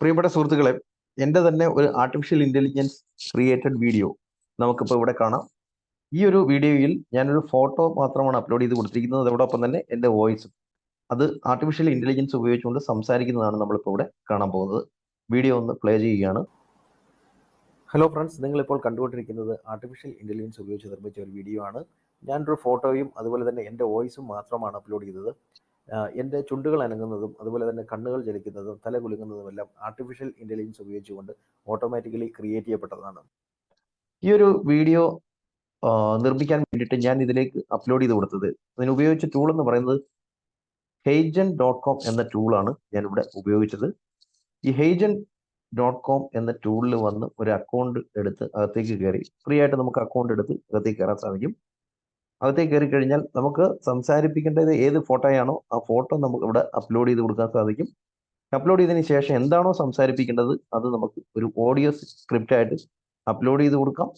പ്രിയപ്പെട്ട സുഹൃത്തുക്കളെ എന്റെ തന്നെ ഒരു ആർട്ടിഫിഷ്യൽ ഇന്റലിജൻസ് ക്രിയേറ്റഡ് വീഡിയോ നമുക്കിപ്പോൾ ഇവിടെ കാണാം. ഈ ഒരു വീഡിയോയിൽ ഞാനൊരു ഫോട്ടോ മാത്രമാണ് അപ്ലോഡ് ചെയ്ത് കൊടുത്തിരിക്കുന്നത്. അതോടൊപ്പം തന്നെ എന്റെ വോയിസും അത് ആർട്ടിഫിഷ്യൽ ഇന്റലിജൻസ് ഉപയോഗിച്ചുകൊണ്ട് സംസാരിക്കുന്നതാണ് നമ്മളിപ്പോൾ ഇവിടെ കാണാൻ പോകുന്നത്. വീഡിയോ ഒന്ന് പ്ലേ ചെയ്യുകയാണ്. ഹലോ ഫ്രണ്ട്സ് നിങ്ങളിപ്പോൾ കണ്ടുകൊണ്ടിരിക്കുന്നത് ആർട്ടിഫിഷ്യൽ ഇന്റലിജൻസ് ഉപയോഗിച്ച് നിർമ്മിച്ച ഒരു വീഡിയോ ആണ്. ഞാനൊരു ഫോട്ടോയും അതുപോലെ തന്നെ എന്റെ വോയിസും മാത്രമാണ് അപ്ലോഡ് ചെയ്തത്. എന്റെ ചുണ്ടുകൾ അനങ്ങുന്നതും അതുപോലെ തന്നെ കണ്ണുകൾ ചലിക്കുന്നതും തല കുലുങ്ങുന്നതും എല്ലാം ആർട്ടിഫിഷ്യൽ ഇന്റലിജൻസ് ഉപയോഗിച്ചുകൊണ്ട് ഓട്ടോമാറ്റിക്കലി ക്രിയേറ്റ് ചെയ്യപ്പെട്ടതാണ്. ഈ ഒരു വീഡിയോ നിർമ്മിക്കാൻ വേണ്ടിയിട്ട് ഞാൻ ഇതിലേക്ക് അപ്ലോഡ് ചെയ്ത് കൊടുത്തത്. അതിന് ഉപയോഗിച്ച ടൂൾ എന്ന് പറയുന്നത് ഹെയ്ജൻ ഡോട്ട് കോം എന്ന ടൂളാണ് ഞാനിവിടെ ഉപയോഗിച്ചത്. ഈ ഹെയ്ജൻ ഡോട്ട് കോം എന്ന ടൂളിൽ വന്ന് ഒരു അക്കൗണ്ട് എടുത്ത് അകത്തേക്ക് കയറി ഫ്രീ ആയിട്ട് നമുക്ക് അക്കൗണ്ട് എടുത്ത് അകത്തേക്ക് കയറാൻ സാധിക്കും. അകത്തേക്ക് കയറി കഴിഞ്ഞാൽ നമുക്ക് സംസാരിപ്പിക്കേണ്ടത് ഏത് ഫോട്ടോയാണോ ആ ഫോട്ടോ നമുക്ക് ഇവിടെ അപ്ലോഡ് ചെയ്ത് കൊടുക്കാൻ സാധിക്കും. അപ്ലോഡ് ചെയ്തതിന് ശേഷം എന്താണോ സംസാരിപ്പിക്കേണ്ടത് അത് നമുക്ക് ഒരു ഓഡിയോ സ്ക്രിപ്റ്റ് ആയിട്ട് അപ്ലോഡ് ചെയ്ത് കൊടുക്കാം.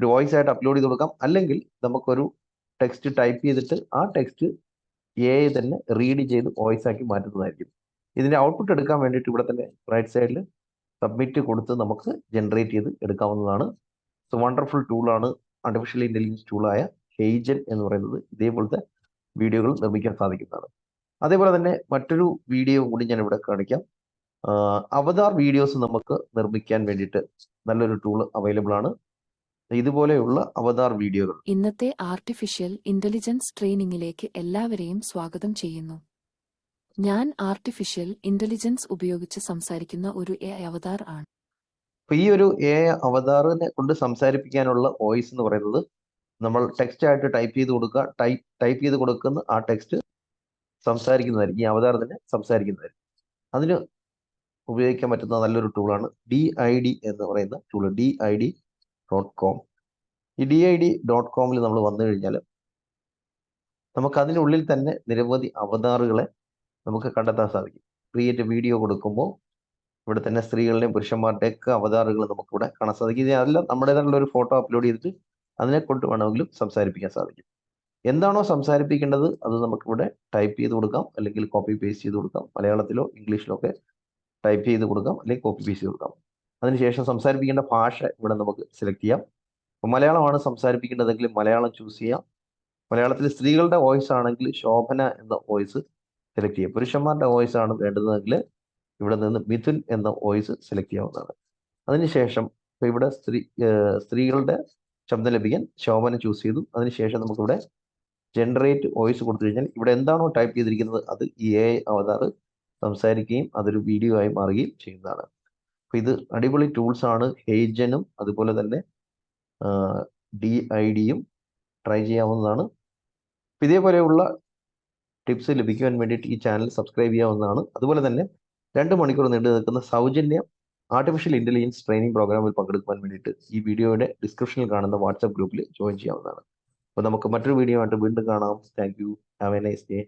ഒരു വോയിസ് ആയിട്ട് അപ്ലോഡ് ചെയ്ത് കൊടുക്കാം. അല്ലെങ്കിൽ നമുക്കൊരു ടെക്സ്റ്റ് ടൈപ്പ് ചെയ്തിട്ട് ആ ടെക്സ്റ്റ് എ തന്നെ റീഡ് ചെയ്ത് വോയിസ് ആക്കി മാറ്റുന്നതായിരിക്കും. ഇതിന്റെ ഔട്ട്പുട്ട് എടുക്കാൻ വേണ്ടിയിട്ട് ഇവിടെ തന്നെ റൈറ്റ് സൈഡിൽ സബ്മിറ്റ് കൊടുത്ത് നമുക്ക് ജനറേറ്റ് ചെയ്ത് എടുക്കാവുന്നതാണ്. സോ വണ്ടർഫുൾ ടൂളാണ് ആർട്ടിഫിഷ്യൽ ഇന്റലിജൻസ് ടൂളായ ഹെയ്ജൻ എന്ന് പറയുന്നത് ഇതേപോലത്തെ വീഡിയോകൾ നിർമ്മിക്കാൻ സാധിക്കുന്നതാണ്. അതേപോലെ തന്നെ മറ്റൊരു വീഡിയോ കൂടി ഞാൻ ഇവിടെ കാണിക്കാം അവതാർ വീഡിയോസ് നമുക്ക് നിർമ്മിക്കാൻ വേണ്ടിയിട്ട് നല്ലൊരു ടൂൾ അവൈലബിൾ ആണ്. ഇതുപോലെയുള്ള അവതാർ വീഡിയോകൾ. ഇന്നത്തെ ആർട്ടിഫിഷ്യൽ ഇന്റലിജൻസ് ട്രെയിനിങ്ങിലേക്ക് എല്ലാവരെയും സ്വാഗതം ചെയ്യുന്നു. ഞാൻ ആർട്ടിഫിഷ്യൽ ഇന്റലിജൻസ് ഉപയോഗിച്ച് സംസാരിക്കുന്ന ഒരു എ അവതാർ ആണ്. ഈ ഒരു എ അവതാറിനെ കൊണ്ട് സംസാരിപ്പിക്കാനുള്ള വോയിസ് എന്ന് പറയുന്നത് നമ്മൾ ടെക്സ്റ്റ് ആയിട്ട് ടൈപ്പ് ചെയ്ത് കൊടുക്കുക. ടൈപ്പ് ടൈപ്പ് ചെയ്ത് കൊടുക്കുന്ന ആ ടെക്സ്റ്റ് സംസാരിക്കുന്നതായിരിക്കും. ഈ അവതാരത്തിന് സംസാരിക്കുന്നതായിരിക്കും. അതിന് ഉപയോഗിക്കാൻ പറ്റുന്ന നല്ലൊരു ടൂളാണ് ഡി ഐ ഡി എന്ന് പറയുന്ന tool D I D dot com ഈ ഡി ഐ ഡി ഡോട്ട് കോമിൽ നമ്മൾ വന്നു കഴിഞ്ഞാൽ നമുക്ക് അതിനുള്ളിൽ തന്നെ നിരവധി അവതാറുകളെ നമുക്ക് കണ്ടെത്താൻ സാധിക്കും. ക്രിയേറ്റ് വീഡിയോ കൊടുക്കുമ്പോൾ ഇവിടെ തന്നെ സ്ത്രീകളുടെയും പുരുഷന്മാരുടെയൊക്കെ അവതാറുകൾ നമുക്കിവിടെ കാണാൻ സാധിക്കും. ഇതെല്ലാം നമ്മുടേതായിട്ടുള്ള ഒരു ഫോട്ടോ അപ്ലോഡ് ചെയ്തിട്ട് അതിനെ കൊണ്ട് വേണമെങ്കിലും സംസാരിപ്പിക്കാൻ സാധിക്കും. എന്താണോ സംസാരിപ്പിക്കേണ്ടത് അത് നമുക്കിവിടെ ടൈപ്പ് ചെയ്ത് കൊടുക്കാം. അല്ലെങ്കിൽ കോപ്പി പേസ്റ്റ് ചെയ്ത് കൊടുക്കാം. മലയാളത്തിലോ ഇംഗ്ലീഷിലോ ഒക്കെ ടൈപ്പ് ചെയ്ത് കൊടുക്കാം. അല്ലെങ്കിൽ കോപ്പി പേസ്റ്റ് ചെയ്ത് കൊടുക്കാം. അതിനുശേഷം സംസാരിപ്പിക്കേണ്ട ഭാഷ ഇവിടെ നമുക്ക് സെലക്ട് ചെയ്യാം. അപ്പോൾ മലയാളമാണ് സംസാരിപ്പിക്കേണ്ടതെങ്കിൽ മലയാളം ചൂസ് ചെയ്യാം. മലയാളത്തിൽ സ്ത്രീകളുടെ വോയിസ് ആണെങ്കിൽ ശോഭന എന്ന വോയിസ് സെലക്ട് ചെയ്യാം. പുരുഷന്മാരുടെ വോയിസ് ആണ് വേണ്ടതെങ്കിൽ ഇവിടെ നിന്ന് മിഥുൻ എന്ന വോയിസ് സെലക്ട് ചെയ്യാവുന്നതാണ്. അതിനുശേഷം ഇപ്പോൾ ഇവിടെ സ്ത്രീ സ്ത്രീകളുടെ ശബ്ദം ലഭിക്കാൻ ശോഭന ചൂസ് ചെയ്തു. അതിനുശേഷം നമുക്കിവിടെ ജനറേറ്റ് വോയിസ് കൊടുത്തു കഴിഞ്ഞാൽ ഇവിടെ എന്താണോ ടൈപ്പ് ചെയ്തിരിക്കുന്നത് അത് ഈ എ അവതാർ സംസാരിക്കുകയും അതൊരു വീഡിയോ ആയി മാറുകയും ചെയ്യുന്നതാണ്. അപ്പോൾ ഇത് അടിപൊളി ടൂൾസ് ആണ്. ഹെയ്ജനും അതുപോലെ തന്നെ ഡി ഐ ഡിയും ട്രൈ ചെയ്യാവുന്നതാണ്. ഇതേപോലെയുള്ള ടിപ്സ് ലഭിക്കുവാൻ വേണ്ടിയിട്ട് ഈ ചാനൽ സബ്സ്ക്രൈബ് ചെയ്യാവുന്നതാണ്. അതുപോലെ തന്നെ രണ്ട് മണിക്കൂർ നീണ്ടു നിൽക്കുന്ന സൗജന്യ ആർട്ടിഫിഷ്യൽ ഇന്റലിജൻസ് ട്രെയിനിങ് പ്രോഗ്രാമിൽ പങ്കെടുക്കുവാൻ വേണ്ടിയിട്ട് ഈ വീഡിയോയുടെ ഡിസ്ക്രിപ്ഷനിൽ കാണുന്ന വാട്സ്ആപ്പ് ഗ്രൂപ്പിൽ ജോയിൻ ചെയ്യാവുന്നതാണ്. അപ്പോൾ നമുക്ക് മറ്റൊരു വീഡിയോ ആയിട്ട് വീണ്ടും കാണാം. Thank you have a nice day